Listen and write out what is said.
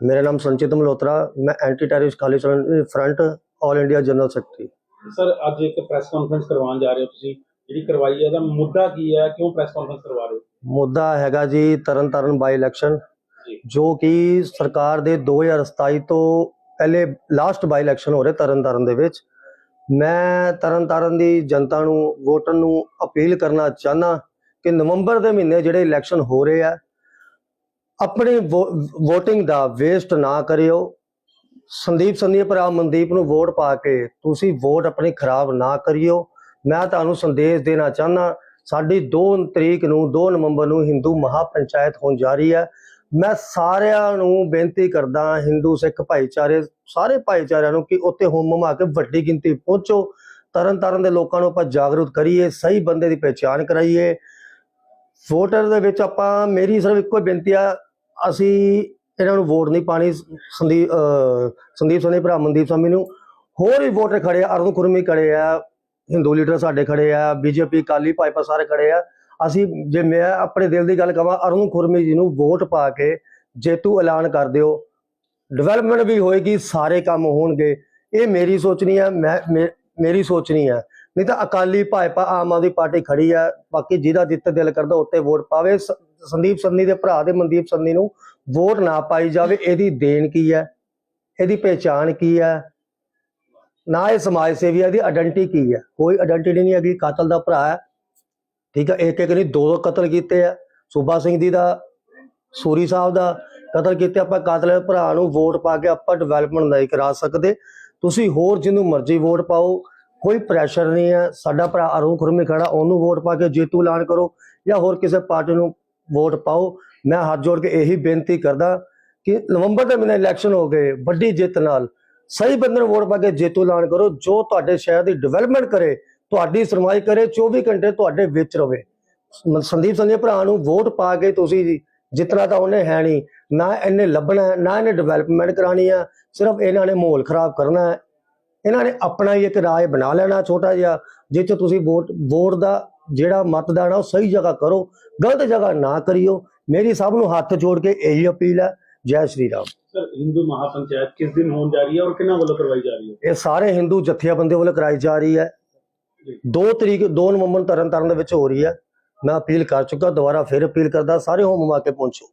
ਮੇਰਾ ਨਾਮ ਸੰਚਿਤ ਮਲਹੋਤਰਾ ਮੈਂ anti terrorist Khalistan front all India general secretary sir ਅੱਜ ਇੱਕ ਪ੍ਰੈਸ ਕਾਨਫਰੰਸ ਕਰਵਾਉਣ ਜਾ ਰਹੇ ਹੋ ਤੁਸੀਂ ਜਿਹੜੀ ਕਰਵਾਈ ਹੈ ਇਹਦਾ ਮੁੱਦਾ ਕੀ ਹੈ ਕਿਉਂ ਪ੍ਰੈਸ ਕਾਨਫਰੰਸ ਕਰਵਾ ਰਹੇ ਹੋ ਮੁੱਦਾ ਹੈਗਾ ਜੀ ਤਰਨਤਾਰਨ ਬਾਈ ਇਲੈਕਸ਼ਨ ਜੀ। ਜੋ ਕਿ ਸਰਕਾਰ ਦੇ 2027 ਤੋਂ ਪਹਿਲੇ ਲਾਸਟ ਬਾਈ ਇਲੈਕਸ਼ਨ ਹੋ ਰਹੇ ਤਰਨਤਾਰਨ ਦੇ ਵਿੱਚ ਮੈਂ ਤਰਨਤਾਰਨ ਦੀ ਜਨਤਾ ਨੂੰ ਵੋਟਰ ਨੂੰ ਅਪੀਲ ਕਰਨਾ ਚਾਹਨਾ ਕਿ ਨਵੰਬਰ ਦੇ ਮਹੀਨੇ ਜਿਹੜੇ ਇਲੈਕਸ਼ਨ ਹੋ ਰਹੇ ਆ ਆਪਣੀ VOTING ਦਾ ਵੇਸਟ ਨਾ ਕਰਿਓ। ਸੰਦੀਪ ਸੰਦੀਪ ਭਰਾ ਮਨਦੀਪ ਨੂੰ ਵੋਟ ਪਾ ਕੇ ਤੁਸੀਂ ਵੋਟ ਆਪਣੀ ਖਰਾਬ ਨਾ ਕਰਿਓ। ਮੈਂ ਤੁਹਾਨੂੰ ਸੰਦੇਸ਼ ਦੇਣਾ ਚਾਹਨਾ ਸਾਡੀ 2 ਤਰੀਕ ਨੂੰ 2 ਨਵੰਬਰ ਨੂੰ ਹਿੰਦੂ ਮਹਾ ਪੰਚਾਇਤ ਹੋਣ ਜਾ ਰਹੀ ਹੈ। ਮੈਂ ਸਾਰਿਆਂ ਨੂੰ ਬੇਨਤੀ ਕਰਦਾ ਹਿੰਦੂ ਸਿੱਖ ਭਾਈਚਾਰੇ, ਸਾਰੇ ਭਾਈਚਾਰਿਆਂ ਨੂੰ ਕਿ ਉੱਥੇ ਹੋਮ ਹਮਾ ਕੇ ਵੱਡੀ ਗਿਣਤੀ ਪਹੁੰਚੋ। ਤਰਨ ਤਾਰਨ ਦੇ ਲੋਕਾਂ ਨੂੰ ਆਪਾਂ ਜਾਗਰੂਕ ਕਰੀਏ, ਸਹੀ ਬੰਦੇ ਦੀ ਪਛਾਣ ਕਰਾਈਏ। ਵੋਟਰ ਦੇ ਵਿੱਚ ਆਪਾਂ, ਮੇਰੀ ਸਿਰਫ ਇੱਕੋ ਹੀ ਬੇਨਤੀ ਆ ਅਸੀਂ ਇਹਨਾਂ ਨੂੰ ਵੋਟ ਨਹੀਂ ਪਾਣੀ ਸੰਦੀਪ ਸੰਦੀਪ ਸੰਦੀਪ ਭਰਾ ਮਨਦੀਪ ਸੰਮੀ ਨੂੰ। ਹੋਰ ਵੀ ਵੋਟਰ ਖੜੇ ਆ, ਅਰੁਣ ਕੁਰਮੀ ਖੜੇ ਆ, ਹਿੰਦੂ ਲੀਡਰ ਸਾਡੇ ਖੜੇ ਆ, ਬੀਜੇਪੀ ਕਾਲੀ ਭਾਜਪਾ ਸਾਰੇ ਖੜੇ ਆ। ਅਸੀਂ ਜੇ ਮੈਂ ਆਪਣੇ ਦਿਲ ਦੀ ਗੱਲ ਕਹਾਂ ਅਰੁਣ ਖੁਰਮੀ ਜੀ ਨੂੰ ਵੋਟ ਪਾ ਕੇ ਜੇਤੂ ਐਲਾਨ ਕਰ ਦਿਓ। ਡਿਵੈਲਪਮੈਂਟ ਵੀ ਹੋਏਗੀ, ਸਾਰੇ ਕੰਮ ਹੋਣਗੇ। ਇਹ ਮੇਰੀ ਸੋਚਣੀ ਹੈ ਮੈਂ, ਮੇ- ਮੇਰੀ ਸੋਚਣੀ ਹੈ ਨਹੀਂ ਤਾਂ ਅਕਾਲੀ ਭਾਜਪਾ ਆਮ ਆਦਮੀ ਪਾਰਟੀ ਖੜੀ ਆ, ਬਾਕੀ ਜਿਹਦਾ ਜਿੱਤ ਦਿਲ ਕਰਦਾ, ਉੱਤੇ ਵੋਟ ਪਾਵੇ। ਸੰਦੀਪ ਸੰਨੀ ਦੇ ਭਰਾ ਦੇ ਮਨਦੀਪ ਸੰਨੀ ਨੂੰ ਵੋਟ ਨਾ ਪਾਈ ਜਾਵੇ, ਇਹਦੀ ਦੇਣ ਕੀ ਹੈ? ਇਹਦੀ ਪਹਿਚਾਣ ਕੀ ਹੈ? ਨਾ ਇਹ ਸਮਾਜ ਸੇਵੀ ਹੈ ਇਹਦੀ ਆਇਡੈਂਟੀ ਕੀ ਹੈ? ਕੋਈ ਆਇਡੈਂਟੀ ਨਹੀਂ ਹੈਗੀ, ਕਾਤਲ ਦਾ ਭਰਾ ਹੈ। ਠੀਕ ਹੈ ਇੱਕ ਇੱਕ ਨਹੀਂ ਦੋ ਦੋ ਕਤਲ ਕੀਤੇ ਆ। ਸੂਬਾ ਸਿੰਘ ਦੀ ਦਾ, ਸੂਰੀ ਸਾਹਿਬ ਦਾ ਕਤਲ ਕੀਤੇ, ਆਪਾਂ ਕਾਤਲ ਦੇ ਭਰਾ ਨੂੰ ਵੋਟ ਪਾ ਕੇ ਆਪਾਂ ਡਿਵੈਲਪਮੈਂਟ ਨਹੀਂ ਕਰਾ ਸਕਦੇ। ਤੁਸੀਂ ਹੋਰ ਜਿਹਨੂੰ ਮਰਜ਼ੀ ਵੋਟ ਪਾਓ, ਕੋਈ ਪ੍ਰੈਸ਼ਰ ਨਹੀਂ ਹੈ। ਸਾਡਾ ਭਰਾ ਅਰੁਣ ਖੁਰਮੀ ਖੜਾ, ਉਹਨੂੰ ਵੋਟ ਪਾ ਕੇ ਜੇਤੂ ਐਲਾਨ ਕਰੋ ਜਾਂ ਹੋਰ ਕਿਸੇ ਪਾਰਟੀ ਨੂੰ ਵੋਟ ਪਾਓ। ਮੈਂ ਹੱਥ ਜੋੜ ਕੇ ਇਹੀ ਬੇਨਤੀ ਕਰਦਾ ਕਿ ਨਵੰਬਰ ਦੇ ਮਹੀਨੇ ਇਲੈਕਸ਼ਨ ਹੋ ਗਏ, ਵੱਡੀ ਜਿੱਤ ਨਾਲ। ਸਹੀ ਬੰਦੇ ਨੂੰ ਵੋਟ ਪਾ ਕੇ ਜੇਤੂ ਐਲਾਨ ਕਰੋ, ਜੋ ਤੁਹਾਡੇ ਸ਼ਹਿਰ ਦੀ ਡਿਵੈਲਪਮੈਂਟ ਕਰੇ, ਤੁਹਾਡੀ ਸਰਮਾਈ ਕਰੇ 24 ਘੰਟੇ ਤੁਹਾਡੇ ਵਿੱਚ ਰਵੇ। ਸੰਦੀਪ ਸੰਜੇ ਭਰਾ ਨੂੰ ਵੋਟ ਪਾ ਕੇ ਤੁਸੀਂ ਜੀ ਜਿਤਨਾ ਤਾਂ ਉਹਨੇ ਹੈ ਨਹੀਂ। ਨਾ ਇਹਨੇ ਲੱਭਣਾ, ਨਾ ਇਹਨੇ ਡਿਵੈਲਪਮੈਂਟ ਕਰਾਣੀ ਆ, ਸਿਰਫ ਇਹਨਾਂ ਨੇ ਮਾਹੌਲ ਖਰਾਬ ਕਰਨਾ ਹੈ। ਇਹਨਾਂ ਨੇ ਆਪਣਾ ਹੀ ਇੱਕ ਰਾਜ ਬਣਾ ਲੈਣਾ ਛੋਟਾ ਜਿਹਾ, ਜਿੱਥੇ ਤੁਸੀਂ ਵੋਟ ਵੋਟ ਦਾ ਜਿਹੜਾ ਮਤਦਾਨ ਆ ਉਹ ਸਹੀ ਜਗ੍ਹਾ ਕਰੋ ਗਲਤ ਜਗ੍ਹਾ ਨਾ ਕਰਿਓ। ਮੇਰੀ ਸਭ ਨੂੰ ਹੱਥ ਜੋੜ ਕੇ ਇਹੀ ਅਪੀਲ ਹੈ। ਜੈ ਸ਼੍ਰੀ ਰਾਮ। ਸਰ ਹਿੰਦੂ ਮਹਾ ਪੰਚਾਇਤ ਕਿਸ ਦਿਨ ਹੋਣ ਜਾ ਰਹੀ ਹੈ ਔਰ ਕਿਹਨਾਂ ਵੱਲੋਂ ਕਰਵਾਈ ਜਾ ਰਹੀ ਹੈ? ਇਹ ਸਾਰੇ ਹਿੰਦੂ ਜਥੇਬੰਦੀ ਵੱਲੋਂ ਕਰਾਈ ਜਾ ਰਹੀ ਹੈ। 2 ਤਰੀਕ 2 ਨਵੰਬਰ ਨੂੰ ਤਰਨ ਤਾਰਨ ਦੇ ਵਿੱਚ ਹੋ ਰਹੀ ਹੈ। ਮੈਂ ਅਪੀਲ ਕਰ ਚੁੱਕਾ ਦੁਬਾਰਾ ਫਿਰ ਅਪੀਲ ਕਰਦਾ ਸਾਰੇ ਹੋਮ ਮਾ ਕੇ ਪਹੁੰਚੋ।